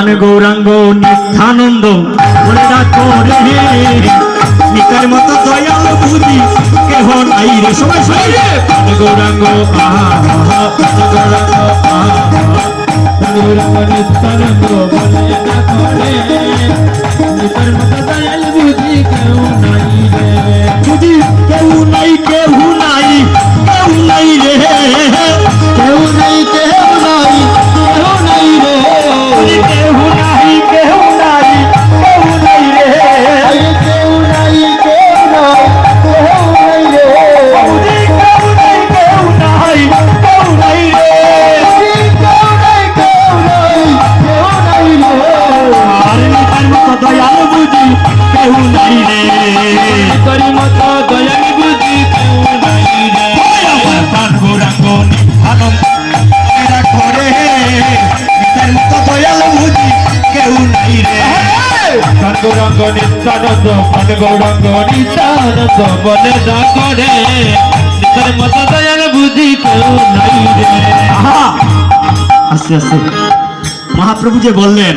প্রাণ গৌরাঙ্গ, নিষ্ঠানন্দ মতো দয়াল বুঝি কেহ নাই রে। সবাই সবাই গৌরাঙ্গ গৌরাঙ্গ মতো দয়াল বুঝি নাই গৌরাঙ্গ নিত্যানন্দ প্রাণ গৌরাঙ্গ নিত্যানন্দ, বলে ডাকো রে নিতার মতো দয়াল বুঝি কেউ নাই রে। আস্তে আস্তে। মহাপ্রভু যে বললেন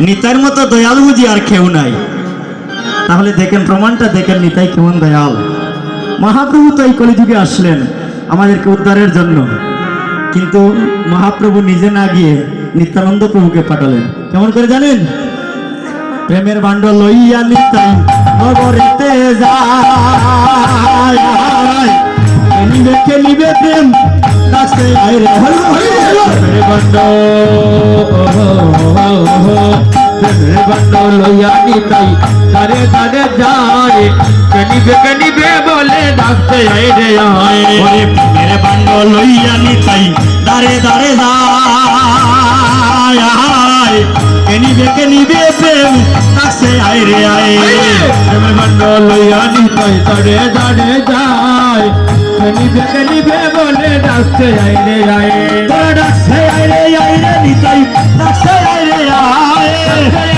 নিতার মতো দয়াল বুঝি আর কেউ নাই। তাহলে দেখেন, প্রমাণটা দেখেন, নিতাই কেমন দয়াল। মহাপ্রভু তো এই কলিযুগে আসলেন আমাদেরকে উদ্ধারের জন্য। কিন্তু মহাপ্রভু নিজে না গিয়ে নিত্যানন্দ প্রভুকে পাঠালেন। কেমন করে জানেন? প্রেমের ভাণ্ড লইয়া নিতাই নগরেতে যায়। নিবে খেলিবে প্রেম কাছে আইরে হলো প্রেমের বন্ধ প্রেমের বন্ধ লইয়া নিতাই তারে তারে যায়। কনিবে কনিবে বলে ডাকতে আয়। রে আয় প্রেমের ভাণ্ড লইয়া নিতাই দারে দারে যায়। কেনিবে কেনিবে প্রেম? কাছে আইরে আয়। প্রেমের বন্ধ লইয়া নিতাই তারে তারে যায়। কে নিবে বলে ডাকছে আয় রে আয়। ডাকছে আইরে আইরে নিতাই। ডাকছে আয় আইরে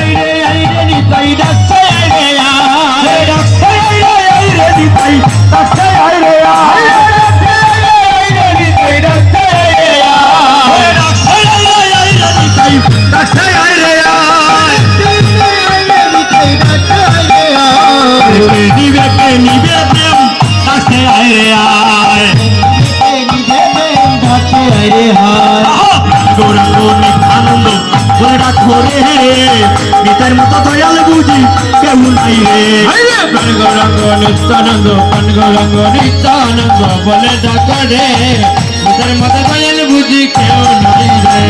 নিতার মতো দয়াল বুঝি কেউ নাই রে নিত্যানন্দ নিত্যানন্দ বলে মতো দয়াল বুঝি কেউ নাই রে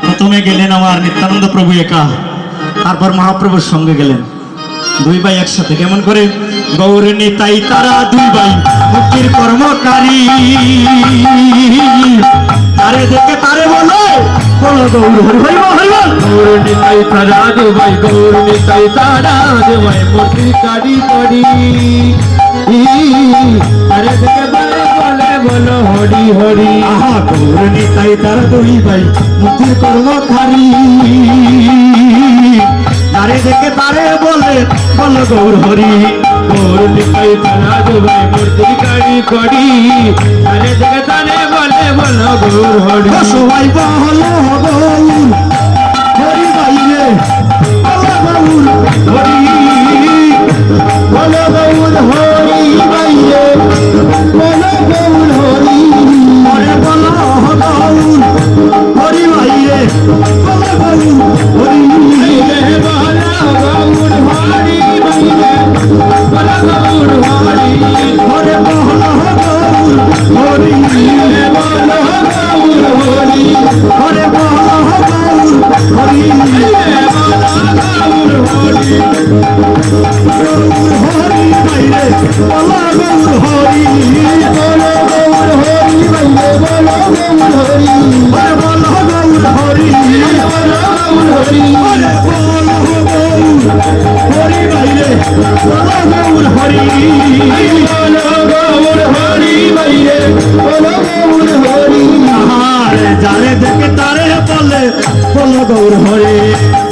প্রথমে গেলেন আমার নিত্যানন্দ প্রভু একা, তারপর মহাপ্রভুর সঙ্গে গেলেন। দুই ভাই একসাথে কেমন করে? গৌর নিতাই তারা দুই ভাই মুক্তির কর্মকারী। তারে দেখে তারে বলো বলো গৌর হরি ভাই বল গৌর নিতাই তারা দুবাই গৌর নিতাই তারা দুবাই মূর্তি কারি করি আরে দেখে বলে বলে বলো হরি হরি। আহা গৌর নিতাই তারা দুই ভাই মুক্তির কর্মকারী। তারে দেখে তারে বলে, বল গৌর হরি গৌর দিকাই তারা দুবাই মূর্তি করি। তারে দেখে তারে বলে, বল গৌর হরি। সবাই বল গৌর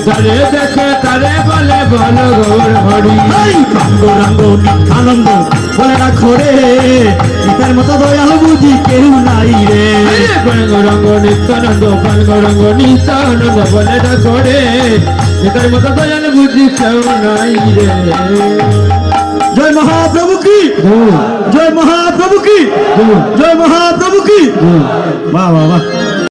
যারে দেখে তারে বলে বলো গৌর হরি। এই প্রাঙ্গ রাঙ্গ নিত্যানন্দ বলে রাখো রে। গীতার মতো দয়াল বুঝি কেউ নাই রে। গৌরাঙ্গ নিত্যানন্দ প্রাণ গৌরাঙ্গ নিত্যানন্দ বলে ডাকো রে। এটার মতো দয়াল বুঝি কেউ নাই রে। জয় মহাপ্রভু কি? জয় মহাপ্রভু কি? জয় মহাপ্রভু কি? বাহ বাহ বাহ।